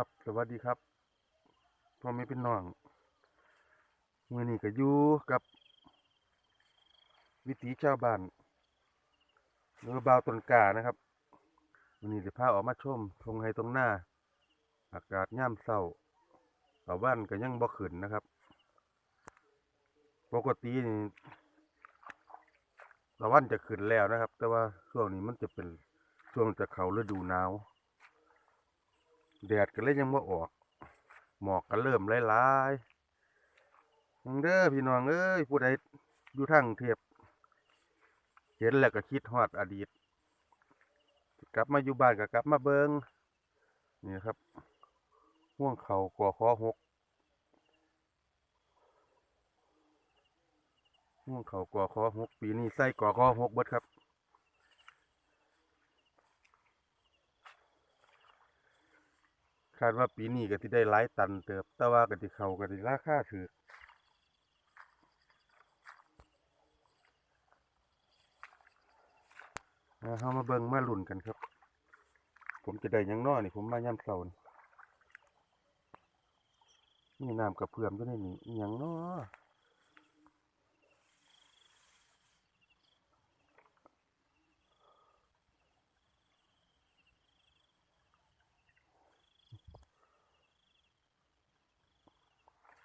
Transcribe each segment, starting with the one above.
ครับสวัสดีครับพ่อแม่พี่น้องมือนี้ก็อยู่กับ วิถีชาวบ้านหรือบาวต้นกานะครับมือนี้จะพาออกมาชมทงไฮตรงหน้า อากาศย่ำเศร้าตะวันก็ยังบ่ขึ้นนะครับ ปกตินี่ตะวันจะขึ้นแล้วนะครับ แต่ว่าช่วงนี้มันจะเป็นช่วงจะเข้าฤดูหนาว แดดก็เลยยังว่าออก หมอกก็เริ่มหลายๆเด้อพี่น้องเอ้ยผู้ใดอยู่ทางกรุงเทพเห็นแล้วก็คิดฮอดอดีต กลับมาอยู่บ้านก็กลับมาเบิงนี่ครับห่วงเขาก่อคอหกห่วงเขาก่อคอหกปีนี้ใส่ก่อคอหกเบิดครับ คาดว่าปีนี้ก็ที่ได้หลายตันเติบ แต่ว่าก็ที่เขาก็ที่ราคาถือเอาเข้ามาเบิ่งมาลุ่นกันครับ ผมจะได้ยังน้อนี่ผมมาย่ำเสานี่นี่น้ำกระเพื่อมก็ได้นี่อิยังน้อ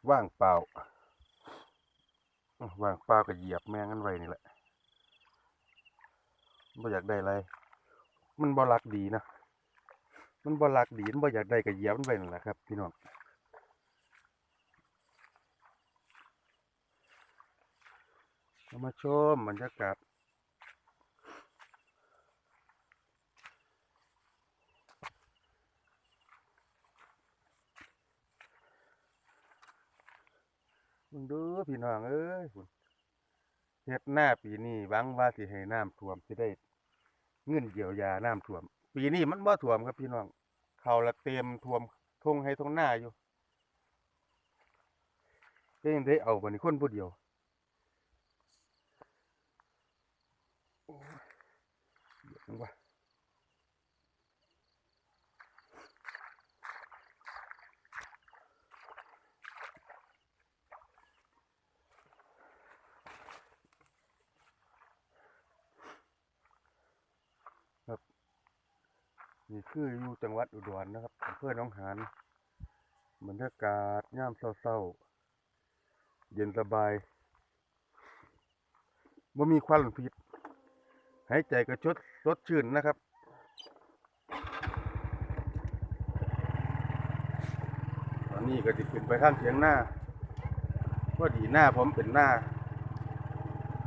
ว่างเปล่า ว่างเปล่าก็เหยียบแมงกันไว้นี่แหละบ่อยากได้อะไร มันบ่รักดีนะ มันบ่รักดี มันบ่อยากได้ก็เหยียบมันไปนั่นแหละครับ พี่น้องมาชมบรรยากาศ มึงดูพี่น้องเอ้ยพุ่นเฮ็ดหน้าปีนี้หวังว่าสิให้น้ำท่วมสิได้เงินเยียวยาน้ำท่วม ปีนี้มันบ่ท่วมครับพี่น้องเขาละเต็มท่วมทงให้ทงหน้าอยู่ก็ยังได้เอาบัดนี้คนผู้เดียวเดี๋ยวจังวะ นี่คืออยู่จังหวัดอุดรนะครับอำเภอหนองหานบรรยากาศย่ามเศร้าๆ เย็นสบายบ่มีควันพิษหายใจก็ชดสดชื่นนะครับ ตอนนี้ก็จะขึ้นไปข้างเทียงหน้าพอดีหน้าผมเป็นหน้า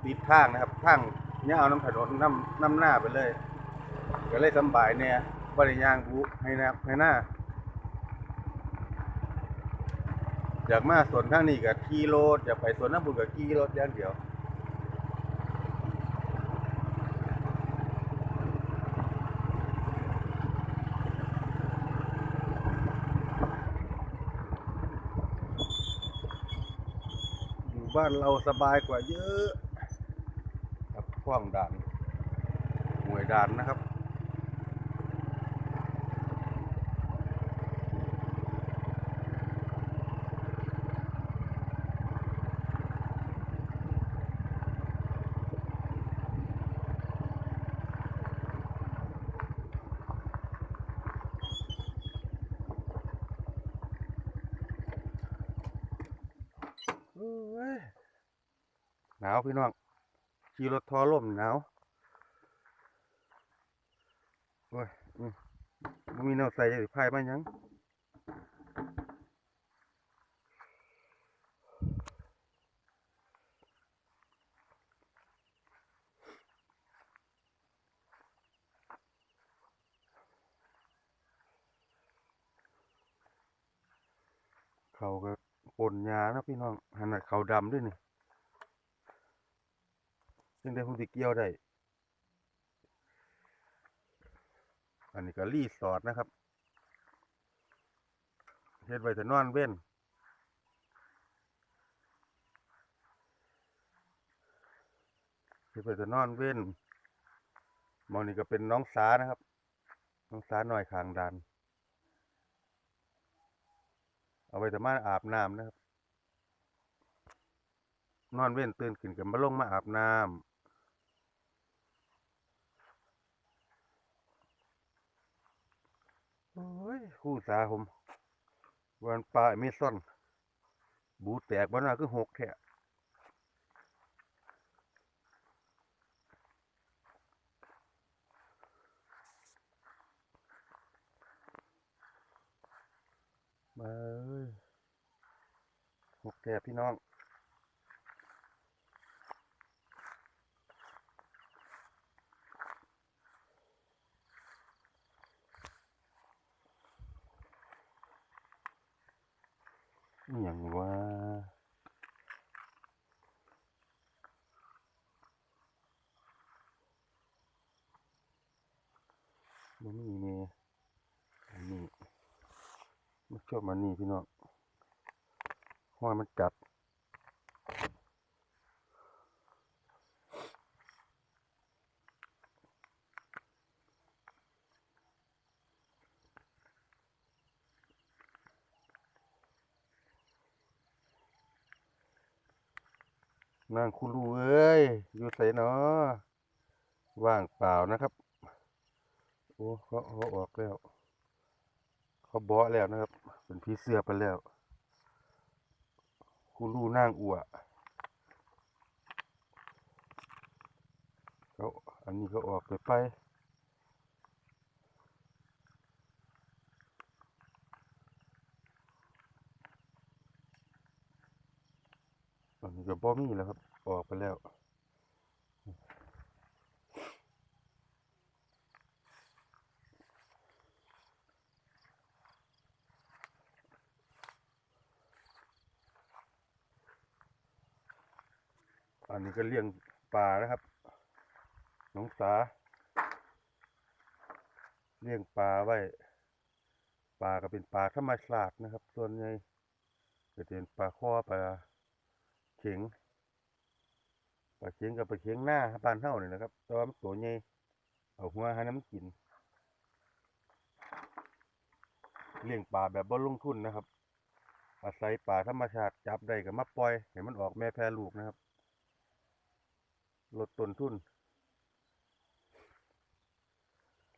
ติดข้างนะครับข้างเนี้ยเอาน้ำถนนน้ำน้ำหน้าไปเลย ก็เลยสบายเนี่ย บริยางบุให้นะครับให้หน้าอยากมาสวนทางนี้กับขี่รถอยากไปสวนน้ำบุญกับขี่รถอย่างเดียวอยู่บ้านเราสบายกว่าเยอะครับขว้างด่านหน่วยด่านนะครับ โอ้ย หนาวพี่น้องขี่รถทอล่มหนาวโอ้ยมีแนวใส่จะพายมายังเขาก็ปนยานะพี่น้องหันน่ะเขาดำด้วยนี่ ซึ่งได้ผมสิเกี่ยวได้ อันนี้ก็รีสอร์ทนะครับเฮ็ดไว้แต่นอนเว้นเฮ็ดไว้แต่นอนเว้นมองนี้ก็เป็นน้องสานะครับ น้องสาหน่อยขางดันเอาไว้แต่มาอาบน้ำนะครับ นอนเว้นตื่นขึ้นกันมาลงมาอาบน้ำ้ยคู่สาผมวันปลาไม่ซ่อน บูแตกบ้านาคือหกแท้มาเอ้ยหกแท้พี่น้อง อย่างว่าบ่มีเมอันนี้มันชอบมันนี่พี่น้องห้อยมันกัดางคุรูเอ้ยอยู่ใส่เนาะว่างเปล่านะครับ โอ้เขาเขาออกแล้ว เขาเบาะแล้วนะครับ เป็นพี่เสื้อไปแล้ว คุรูนางอัวเขาอันนี้เขาออกไปไปอันนี้ก็บ่มีแล้วครับ ออกไปแล้ว อันนี้ก็เลี้ยงปลานะครับ น้องสา เลี้ยงปลาไว้ปลาก็เป็นปลาธรรมชาตินะครับ ส่วนใหญ่ก็จะเป็นปลาข้อปลาเข็ง ลาเข็งกับปลาเข็งหน้าบ้านเฮานี่นะครับต่ว่ามันตัวใหญ่เอาหัวให้น้ำกิน เลี้ยงปลาแบบบ่ลงทุนนะครับ อาศัยปลาธรรมชาติจับได้ก็มาปล่อยให้มันออกแม่แพรลูกนะครับ ลดต้นทุน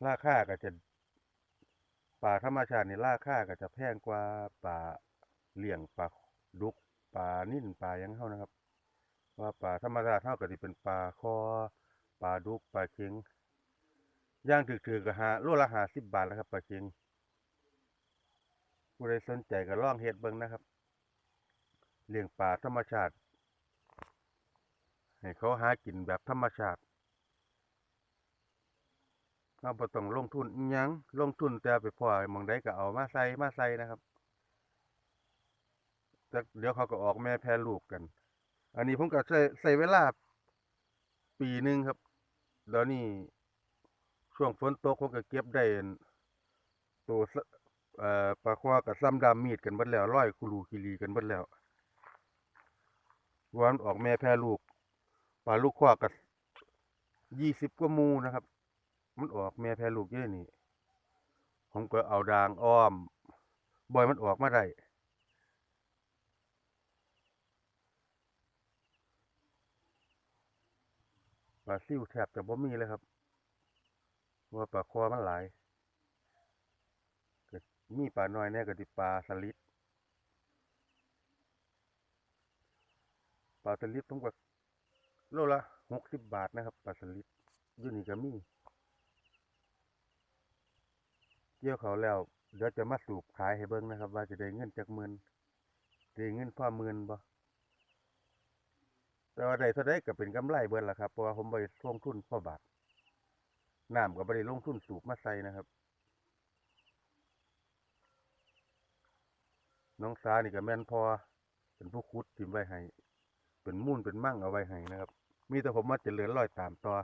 ราคาก็จะปลาธรรมชาตินี่ราคาก็จะแพงกว่าปลาเลี้ยงปลาดุกปลานิ่นปลายังเฮานะครับ ว่าปลาธรรมชาติเฮาก็สิเป็นปลาคอปลาดุกปลาเค็งย่างถือๆก็หาโลละ50บบาทแล้วครับปลาเค็งผู้ใดสนใจก็ล่องเฮ็ดเบิ่งนะครับ เลี้ยงปลาธรรมชาติ ให้เขาหากินแบบธรรมชาติเราบ่ต้องลงทุนยังลงทุนแต่ไปพอมองใดก็เอามาใส่มาใส่นะครับแต่เดี๋ยวเขาก็ออกแม่แพรลูกกัน อันนี้ผมก็ใช้ใช้เวลา ปีหนึ่งครับเดี๋ยวนี้ช่วงฝนตกผมก็เก็บได้ตัวเอ่อปลาควากับซ้ำดำมีดกันเบิดแล้วร้อยคุรูคิรีกันเบิดแล้ววันออกแม่แพร่ลูกปลาลูกควากับยี่สิบกว่ามูนะครับ มันออกแม่แพร่ลูกเยอะนี่ผมก็เอาดางอ้อมบ่อยมันออกมาได้ ปลาซิวแทบจะบ่มีเลยครับว่าปลาคอมันหลายก็มีปลาน้อยแน่ก็ติปลาสลิดปลาสลิดผมก็โลละหกสิบบาทนะครับปลาสลิดยูนี่ก็มีเกี่ยวเขาแล้ว เดี๋ยวจะมาสูบขายให้เบิ่งนะครับ ว่าจะได้เงินจากหมื่นได้เงินพ่อหมื่นบ่ แต่ว่าได้เท่าใดก็เป็นกำไรเบิดล่ะครับเพราะว่าผมบ่ได้ลงทุนพ่อบาทน้ำก็บ่ได้ลงทุนสูบมาใส่นะครับ น้องสานี่ก็แม่นพอ เป็นผู้คุดทิมไว้ให้ เป็นมุ่นเป็นมั่งเอาไว้ให้นะครับ มีแต่ผมมาเจริญรอยตามต่อ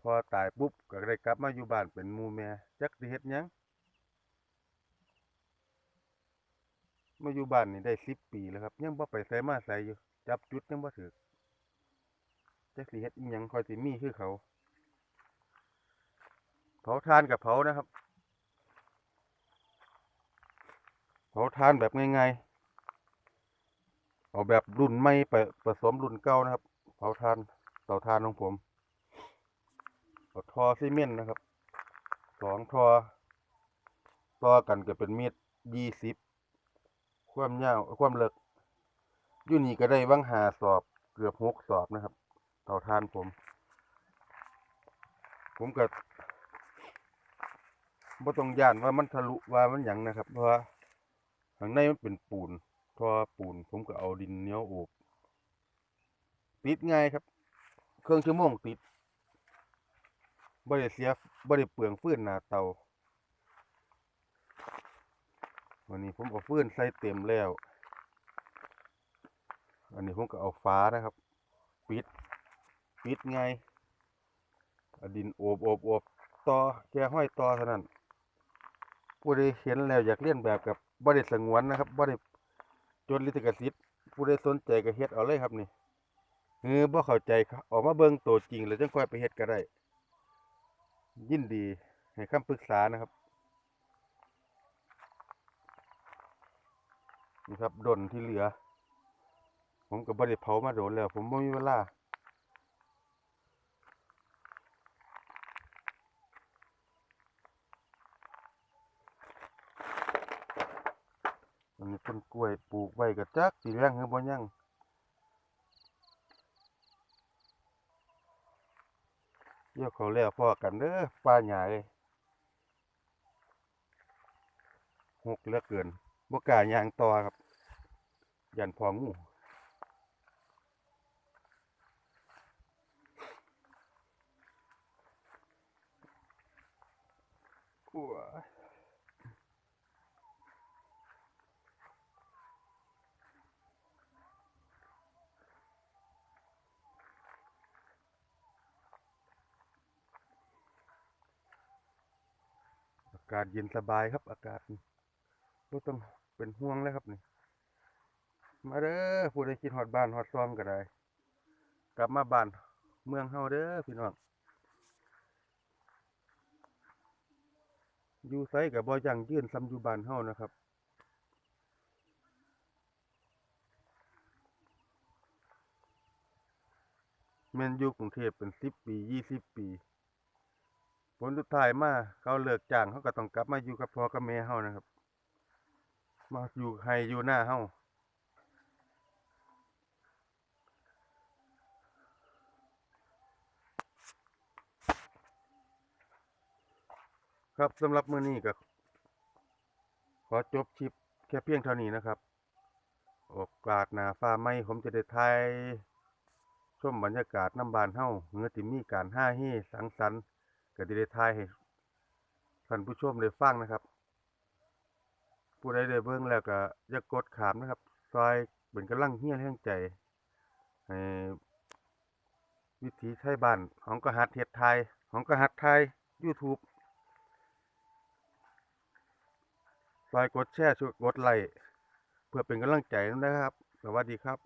พอตายปุ๊บก็ได้กลับมาอยู่บ้านเป็นมูแม่จักสิเฮ็ดยัง มาอยู่บ้านนี่ได้สิบปีแล้วครับ ยังบ่ไปไสมาไสอยู่ จับจุดยังบ่ถึกจักสิเฮ็ดอีหยังคอยสิมีคือเขา เผาทานกับเผานะครับผผาทานแบบง่ายๆเอาแบบรุ่นใหม่ไปผสมรุ่นเก่านะครับ เผาทานเตาทานของผมเอาทอซีเมนต์นะครับสองทอต่อกันก็เป็นเมตรยี่สิบ ความยาวความเลิกอยู่นี่ก็ได้ว่างหาสอบเกือบหกสอบนะครับเตาทานผม ผมก็บ่ต้องย่านว่ามันทะลุว่ามันหยังนะครับ เพราะว่าข้างในมันเป็นปูนทอปูน ผมก็เอาดินเหนียวโอบติดง่ายครับ เครื่องชั่วโมงติดบ่ได้เสียบ่ได้เปลืองฟื้นหน้าเตา วันนี้ผมเอาฟื้นใส่เต็มแล้ว อันนี้ผมก็เอาฟ้านะครับ ปิด ปิดไงอดินโอบโอบโอบต่อแค่ห้อยต่อเท่านั้นผู้ใดเห็นแล้วอยากเลียนแบบกับบ่ได้สงวนนะครับบ่ได้จดลิขสิทธิ์ผู้ใดสนใจก็เฮ็ดเอาเลยครับนี่เออบ่เข้าใจครับออกมาเบิ่งตัวจริงแล้วจังค่อยไปเฮ็ดก็ได้ ยินดีให้คำปรึกษานะครับ นี่ครับดนที่เหลือ ผมก็บ่ได้เผามาโดนแล้ว ผมบ่มีเวลาอันนี้ต้นกล้วยปลูกไว้ก็จักสิแรงหรือบ่ยังเดี๋ยวเขาแล้วพอกันเด้อป้าใหญ้าเอ้ยหกเลือเกิน บกล้าย่างต่อครับยันพองูอ้วอากาศเย็นสบายครับ อากาศบ่ต้อง เป็นห่วงเลยครับนี่ มาเด้อผู้ใดคิดฮอดบ้านฮอดซองก็ได้ กลับมาบ้านเมืองเฮาเด้อพี่น้องอยู่ไสก็บ่ยั่งยื่นซ้ำอยู่บ้านเฮานะครับแม่นอยู่กรุงเทพเป็น10ปี20ปีผลสุดท้ายมาเขาเลิกจ้างเขาก็ต้องกลับมาอยู่กับพ่อกับแม่เฮานะครับ มาอยู่ให้อยู่หน้าเฮาครับสำหรับมื้อนี้ก็ขอจบคลิปแค่เพียงเท่านี้นะครับโอกาสหน้าฟ้าใหม่ผมจะได้ถ่ายชมบรรยากาศน้ำบานเฮาเมื่อที่มีการห้าเฮสังสรรค์ก็จะได้ถ่ายให้ท่านผู้ชมได้ฟังนะครับ ผู้ใดได้เบิ่งแล้วก็อย่ากดขามนะครับ ซอยเป็นกำลังเฮี้ยแรงใจให้วิถีไทยบ้านของกหัดเทียดไทยของกหัดไทย YouTube ซอยกดแชร์ช่วยกดไลค์เพื่อเป็นกำลังใจนะครับ สวัสดีครับ